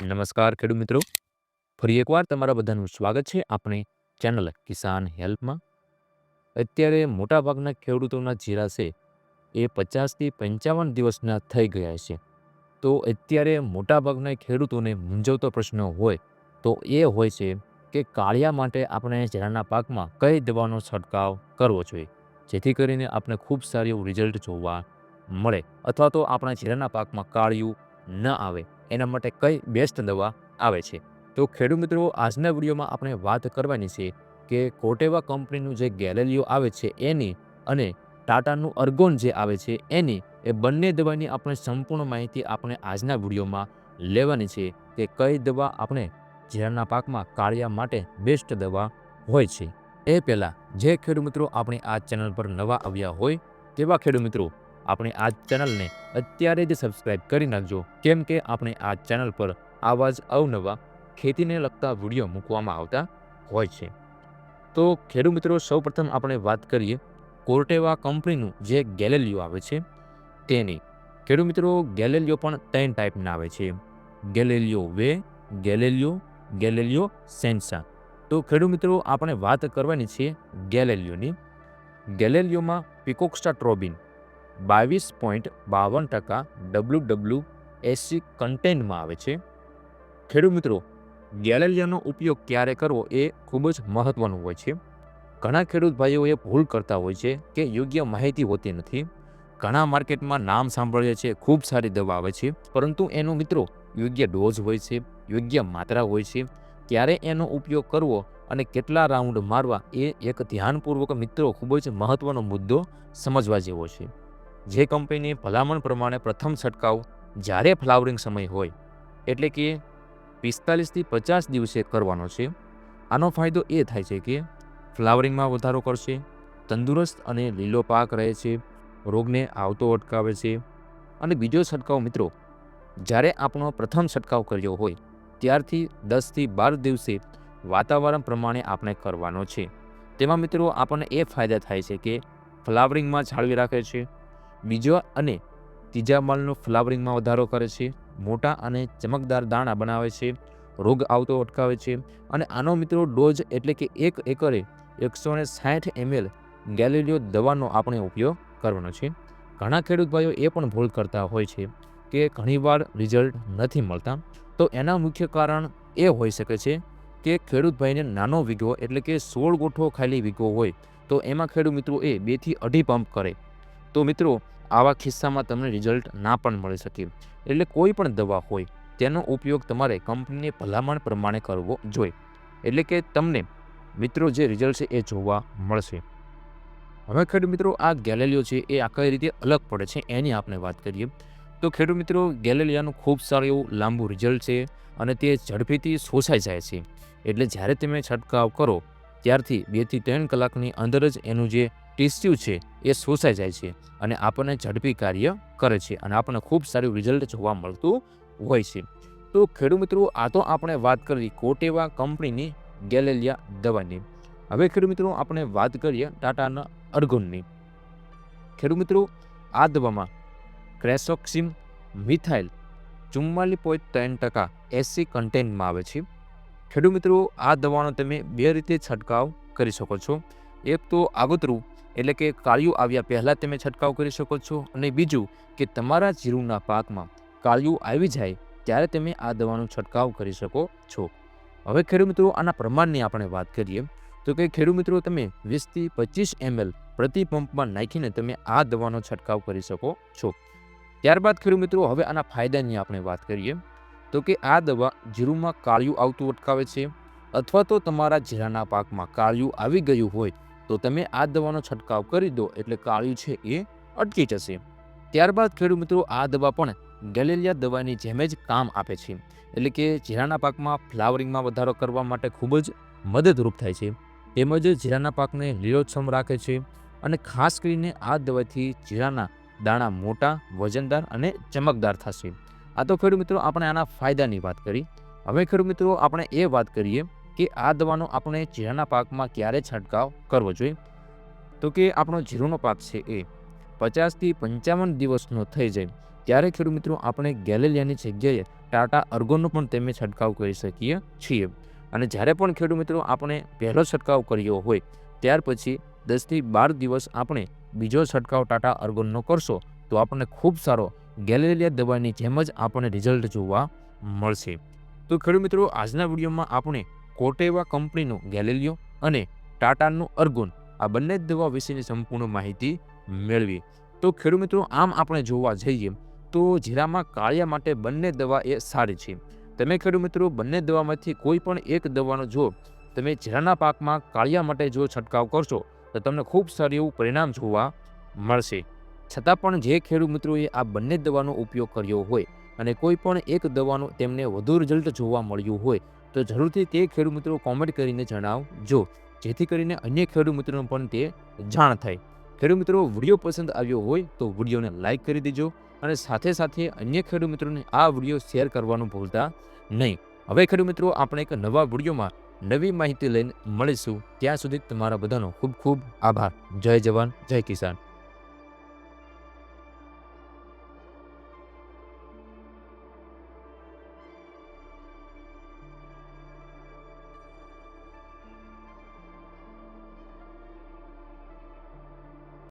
નમસ્કાર ખેડૂત મિત્રો. ફરી એકવાર તમારા બધાનું સ્વાગત છે આપણી ચેનલ કિસાન હેલ્પમાં. અત્યારે મોટાભાગના ખેડૂતોના જીરા છે એ પચાસથી પંચાવન દિવસના થઈ ગયા છે. તો અત્યારે મોટાભાગના ખેડૂતોને મૂંઝવતો પ્રશ્ન હોય તો એ હોય છે કે કાળિયા માટે આપણે જીરાના પાકમાં કઈ દવાનો છંટકાવ કરવો જોઈએ? જેથી કરીને આપણે ખૂબ સારું એવું રિઝલ્ટ જોવા મળે અથવા તો આપણા જીરાના પાકમાં કાળિયું ન આવે. એના માટે કઈ બેસ્ટ દવા આવે છે? તો ખેડૂત મિત્રો, આજના વિડીયોમાં આપણે વાત કરવાની છે કે કોટેવા કંપનીનું જે ગેલેલિયો આવે છે એની અને ટાટાનું અર્ગોન જે આવે છે એની, એ બંને દવાની આપણે સંપૂર્ણ માહિતી આપણે આજના વિડીયોમાં લેવાની છે કે કઈ દવા આપણે જીરાના પાકમાં કાળિયા માટે બેસ્ટ દવા હોય છે. એ પહેલાં, જે ખેડૂત મિત્રો આપણી આ ચેનલ પર નવા આવ્યા હોય, તેવા ખેડૂત મિત્રો આપણી આ ચેનલને અત્યારે જ સબસ્ક્રાઇબ કરી નાખજો. કેમ કે આપણે આ ચેનલ પર આવા જ અવનવા ખેતીને લગતા વીડિયો મૂકવામાં આવતા હોય છે. તો ખેડૂત મિત્રો, સૌપ્રથમ આપણે વાત કરીએ કોર્ટેવા કંપનીનું જે ગેલેલિયો આવે છે તેની. ખેડૂત મિત્રો, ગેલેલિયો પણ ત્રણ ટાઈપના આવે છે. Galileo way, Galileo Galileo સેન્સા. તો ખેડૂત મિત્રો, આપણે વાત કરવાની છે ગેલેલિયોની. ગેલેલિયોમાં પિકોક્સ્ટા ટ્રોબિન બાવીસ પોઈન્ટ બાવન ટકા ડબલ્યુ ડબલ્યુ એસી કન્ટેન્ટમાં આવે છે. ખેડૂત મિત્રો, ગેલેલિયાનો ઉપયોગ ક્યારે કરવો એ ખૂબ જ મહત્ત્વનું હોય છે. ઘણા ખેડૂત ભાઈઓએ ભૂલ કરતા હોય છે કે યોગ્ય માહિતી હોતી નથી. ઘણા માર્કેટમાં નામ સાંભળીએ છીએ ખૂબ સારી દવા આવે છે, પરંતુ એનો મિત્રો યોગ્ય ડોઝ હોય છે, યોગ્ય માત્રા હોય છે, ક્યારે એનો ઉપયોગ કરવો અને કેટલા રાઉન્ડ મારવા એ એક ધ્યાનપૂર્વક મિત્રો ખૂબ જ મહત્ત્વનો મુદ્દો સમજવા જેવો છે. જે કંપનીની ભલામણ પ્રમાણે પ્રથમ છંટકાવ જ્યારે ફ્લાવરિંગ સમય હોય, એટલે કે પિસ્તાલીસથી પચાસ દિવસે કરવાનો છે, આનો ફાયદો એ થાય છે કે ફ્લાવરિંગમાં વધારો કરશે, તંદુરસ્ત અને લીલો પાક રહે છે, રોગને આવતો અટકાવે છે. અને બીજો છંટકાવ મિત્રો, જ્યારે આપણો પ્રથમ છંટકાવ કર્યો હોય, ત્યારથી દસથી બાર દિવસે વાતાવરણ પ્રમાણે આપણે કરવાનો છે. તેમાં મિત્રો આપણને એ ફાયદા થાય છે કે ફ્લાવરિંગમાં જાળવી રાખે છે બીજો અને ત્રીજા માલનો ફ્લાવરિંગમાં વધારો કરે છે, મોટા અને ચમકદાર દાણા બનાવે છે, રોગ આવતો અટકાવે છે અને આનો મિત્રો ડોઝ એટલે કે એક એકરે એકસો ને સાઠ એમએલ ગેલેલિયો દવાનો આપણે ઉપયોગ કરવાનો છે. ઘણા ખેડૂત ભાઈઓ એ પણ ભૂલ કરતા હોય છે કે ઘણીવાર રિઝલ્ટ નથી મળતા. તો એના મુખ્ય કારણ એ હોઈ શકે છે કે ખેડૂત ભાઈને નાનો વીઘો એટલે કે સોળ ગોઠો ખાલી વીઘો હોય તો એમાં ખેડૂત મિત્રો એ બેથી અઢી પંપ કરે. તો મિત્રો, આવા કિસ્સામાં તમને રિઝલ્ટ ના પણ મળી શકે. એટલે કોઈ પણ દવા હોય, તેનો ઉપયોગ તમારે કંપનીની ભલામણ પ્રમાણે કરવો જોઈએ. એટલે કે તમને, મિત્રો, જે રિઝલ્ટ છે એ જોવા મળશે. હવે ખેડૂત મિત્રો, આ ગેલેલિયો છે એ આ કઈ રીતે અલગ પડે છે એની આપણે વાત કરીએ. તો ખેડૂત મિત્રો, ગેલેલિયાનું ખૂબ સારું એવું લાંબુ રિઝલ્ટ છે અને તે ઝડપીથી શોષાઈ જાય છે. એટલે જ્યારે તમે છંટકાવ કરો ત્યારથી બેથી ત્રણ કલાકની અંદર જ એનું જે ટીસ્યુ છે એ શોષાઈ જાય છે અને આપણને ઝડપી કાર્ય કરે છે અને આપણને ખૂબ સારું રિઝલ્ટ જોવા મળતું હોય છે. તો ખેડૂત મિત્રો, આ તો આપણે વાત કરી કોટેવા કંપનીની ગેલેલિયા દવાની. હવે ખેડૂત મિત્રો, આપણે વાત કરીએ ટાટાના અર્ગોનની. ખેડૂત મિત્રો, આ દવામાં ક્રેસોક્સિમ મિથાઇલ ચુમ્માલીસ પોઈન્ટ ત્રણ ટકા એસી કન્ટેન્ટમાં આવે છે. ખેડૂત મિત્રો, આ દવાનો તમે બે રીતે છંટકાવ કરી શકો છો. એક તો આગોતરું, એટલે કે કાળિયું આવ્યા પહેલાં તમે છંટકાવ કરી શકો છો અને બીજું કે તમારા જીરુના પાકમાં કાળિયું આવી જાય ત્યારે તમે આ દવાનો છંટકાવ કરી શકો છો. હવે ખેડૂત મિત્રો, આના પ્રમાણની આપણે વાત કરીએ, તો કે ખેડૂત મિત્રો, તમે વીસથી પચીસ એમએલ પ્રતિ પંપમાં નાખીને તમે આ દવાનો છંટકાવ કરી શકો છો. ત્યારબાદ ખેડૂત મિત્રો, હવે આના ફાયદાની આપણે વાત કરીએ. તો કે આ દવા જીરુમાં કાળિયું આવતું અટકાવે છે? અથવા તો તમારા જીરાના પાકમાં કાળિયું આવી ગયું હોય, તો તમે આ દવાનો છંટકાવ કરી દો, એટલે કાળિયું છે એ અટકી જશે. ત્યારબાદ ખેડૂત મિત્રો, આ દવા પણ ગેલેલિયા દવાની જેમ જ કામ આપે છે. એટલે કે જીરાના પાકમાં ફ્લાવરિંગમાં વધારો કરવા માટે ખૂબ જ મદદરૂપ થાય છે. તેમજ જીરાના પાકને લીલોછમ રાખે છે અને ખાસ કરીને આ દવાથી જીરાના દાણા મોટા, વજનદાર અને ચમકદાર થશે. આ તો ખેડૂત મિત્રો આપણે આના ફાયદાની વાત કરી. હવે ખેડૂત મિત્રો આપણે એ વાત કરીએ કે આ દવાનો આપણે જીરાના પાકમાં ક્યારે છંટકાવ કરવો જોઈએ? તો કે આપણો જીરુનો પાક છે એ પચાસથી પંચાવન દિવસનો થઈ જાય, ત્યારે ખેડૂત મિત્રો આપણે ગેલેલિયાની જગ્યાએ ટાટા અર્ગોનો પણ તેમે છંટકાવ કરી શકીએ છીએ. અને જ્યારે પણ ખેડૂત મિત્રો આપણે પહેલો છંટકાવ કર્યો હોય, ત્યાર પછી દસથી બાર દિવસ આપણે બીજો છંટકાવ ટાટા અર્ગોનનો કરશો, તો આપણને ખૂબ સારો ગેલેલિયા દવાની જેમ જ આપણને રિઝલ્ટ જોવા મળશે. તો ખેડૂત મિત્રો, આજના વિડીયોમાં આપણે કોટેવા કંપનીનું ગેલેલિયો અને ટાટાનું અર્ગોન આ બંને દવા વિશેની સંપૂર્ણ માહિતી મેળવી. તો ખેડૂત મિત્રો, આમ આપણે જોવા જઈએ તો જીરામાં કાળિયા માટે બંને દવા એ સારી છે. તમે ખેડૂત મિત્રો, બંને દવામાંથી કોઈ પણ એક દવાનો જો તમે જીરાના પાકમાં કાળિયા માટે જો છંટકાવ કરશો, તો તમને ખૂબ સારું એવું પરિણામ જોવા મળશે. છતાં પણ જે ખેડૂત મિત્રોએ આ બંને દવાનો ઉપયોગ કર્યો હોય અને કોઈ પણ એક દવાનો તેમને વધુ રિઝલ્ટ જોવા મળ્યું હોય, તો જરૂરથી તે ખેડૂત મિત્રો કોમેન્ટ કરીને જણાવજો, જેથી કરીને અન્ય ખેડૂત મિત્રોને પણ તે જાણ થાય. ખેડૂત મિત્રો વીડિયો પસંદ આવ્યો હોય તો વિડીયોને લાઇક કરી દેજો અને સાથે સાથે અન્ય ખેડૂત મિત્રોને આ વીડિયો શેર કરવાનું ભૂલતા નહીં. હવે ખેડૂત મિત્રો આપણે એક નવા વિડીયોમાં નવી માહિતી લઈને મળીશું. ત્યાં સુધી તમારા બધાનો ખૂબ ખૂબ આભાર. જય જવાન, જય કિસાન.